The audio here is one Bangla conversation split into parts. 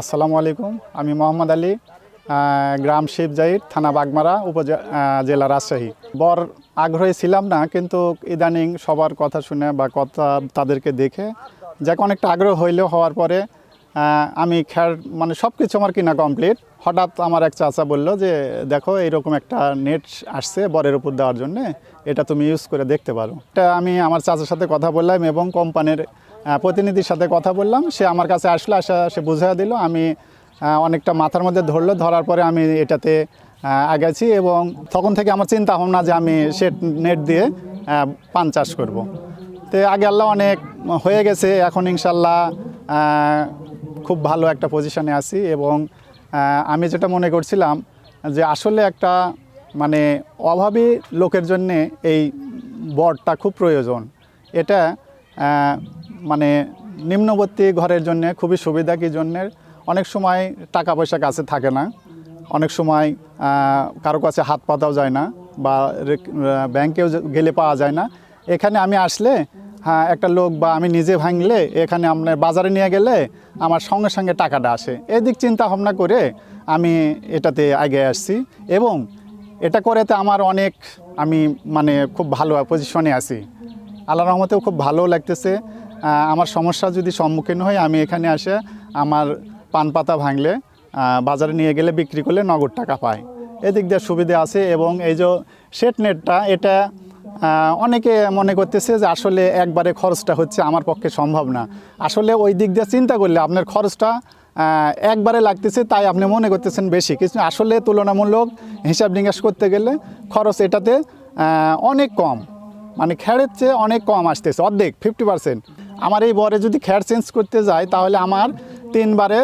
আসসালামু আলাইকুম। আমি মোহাম্মদ আলী গ্রাম শিবজাইর থানা বাগমারা উপজেলা জেলা রাজশাহী। বর আগ্রহী ছিলাম না, কিন্তু ইদানিং সবার কথা শুনে বা কথা তাদেরকে দেখে, যাকে অনেকটা আগ্রহ হইলেও হওয়ার পরে আমি খের মানে সব কিছু আমার কিনা কমপ্লিট হঠাৎ আমার এক চাচা বলল যে দেখো এইরকম একটা নেট আসছে বরের উপর দেওয়ার জন্য এটা তুমি ইউজ করে দেখতে পারো। এটা আমি আমার চাচার সাথে কথা বললাম এবং কোম্পানির প্রতিনিধির সাথে কথা বললাম। সে আমার কাছে আসলো আসা সে বুঝিয়ে দিল আমি অনেকটা মাথার মধ্যে ধরলো ধরার পরে আমি এটাতে আহ, আগাইছি এবং তখন থেকে আমার চিন্তা ভাবনা যে আমি সে নেট দিয়ে পান চাষ করব। তো আগে আল্লাহ অনেক হয়ে গেছে এখন ইনশাল্লাহ খুব ভালো একটা পজিশনে আছি এবং আমি যেটা মনে করছিলাম যে আসলে একটা মানে অভাবী লোকের জন্যে এই বরটা খুব প্রয়োজন। এটা মানে নিম্নবর্তী ঘরের জন্য খুবই সুবিধা কি জন্যে অনেক সময় টাকা পয়সা কাছে থাকে না। অনেক সময় কারও কাছে হাত পাতাও যায় না বা ব্যাংকেও গেলে পাওয়া যায় না। এখানে আমি আসলে হ্যাঁ একটা লোক বা আমি নিজে ভাঙলে এখানে আপনার বাজারে নিয়ে গেলে আমার সঙ্গে সঙ্গে টাকাটা আসে। এদিক চিন্তা ভাবনা করে আমি এটাতে আগে আসছি এবং এটা করেতে আমার অনেক আমি মানে খুব ভালো পজিশনে আছি। আল্লাহ রহমতেও খুব ভালো লাগতেছে। আমার সমস্যা যদি সম্মুখীন হয়, আমি এখানে আসে আমার পান পাতা ভাঙলে বাজারে নিয়ে গেলে বিক্রি করলে নগদ টাকা পাই এদিক দিয়ে সুবিধা আছে এবং এই যে সেট নেটটা এটা অনেকে মনে করতেছে যে আসলে একবারে খরচটা হচ্ছে আমার পক্ষে সম্ভব না। আসলে ওই দিক দিয়ে চিন্তা করলে আপনার খরচটা একবারে লাগতেছে তাই আপনি মনে করতেছেন বেশি। কিন্তু আসলে তুলনামূলক হিসাব নিকাশ করতে গেলে খরচ এটাতে অনেক কম। মানে খ্যাড়ের চেয়ে অনেক কম আসতেছে, অর্ধেক ফিফটি পার্সেন্ট আমার এই বরে যদি খ্যাড় চেঞ্জ করতে যাই, তাহলে আমার তিনবারে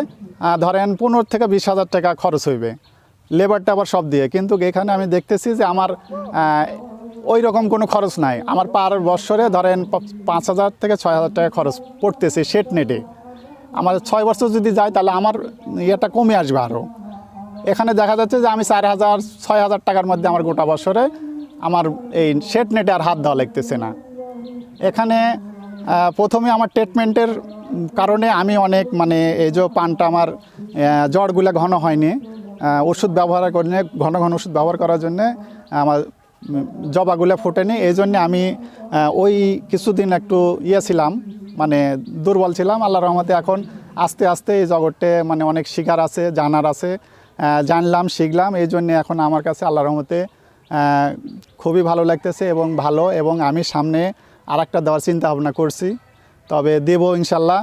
ধরেন পনেরো থেকে বিশ হাজার টাকা খরচ হইবে। লেবারটা আবার সব দিয়ে। কিন্তু এখানে আমি দেখতেছি যে আমার ওই রকম কোনো খরচ নাই। আমার পার বছরে ধরেন পাঁচ হাজার থেকে ছয় হাজার টাকা খরচ পড়তেছে সেট নেটে আমার ছয় বছর যদি যায়, তাহলে আমার ইয়েটা কমে আসবে আরও এখানে দেখা যাচ্ছে যে আমি চার হাজার, ছয় হাজার টাকার মধ্যে আমার গোটা বছরে আমার এই সেট নেটে আর হাত দেওয়া লাগতেছে না। এখানে প্রথমে আমার ট্রিটমেন্টের কারণে আমি অনেক মানে এই যে পানটা আমার জ্বরগুলো ঘন হয়নি। ওষুধ ব্যবহার করে ঘন ঘন ওষুধ ব্যবহার করার জন্যে আমার জবাগুলো ফোটেনি এই জন্যে আমি ওই কিছুদিন একটু ইয়ে ছিলাম মানে দুর্বল ছিলাম আল্লাহ রহমতে এখন আস্তে আস্তে এই জগৎটে মানে অনেক শিকার আছে, জানার আছে জানলাম, শিখলাম এই জন্যে এখন আমার কাছে আল্লাহ রহমতে খুবই ভালো লাগতেছে এবং ভালো এবং আমি সামনে আর একটা দেওয়ার চিন্তা ভাবনা করছি। তবে দেবো ইনশাল্লাহ।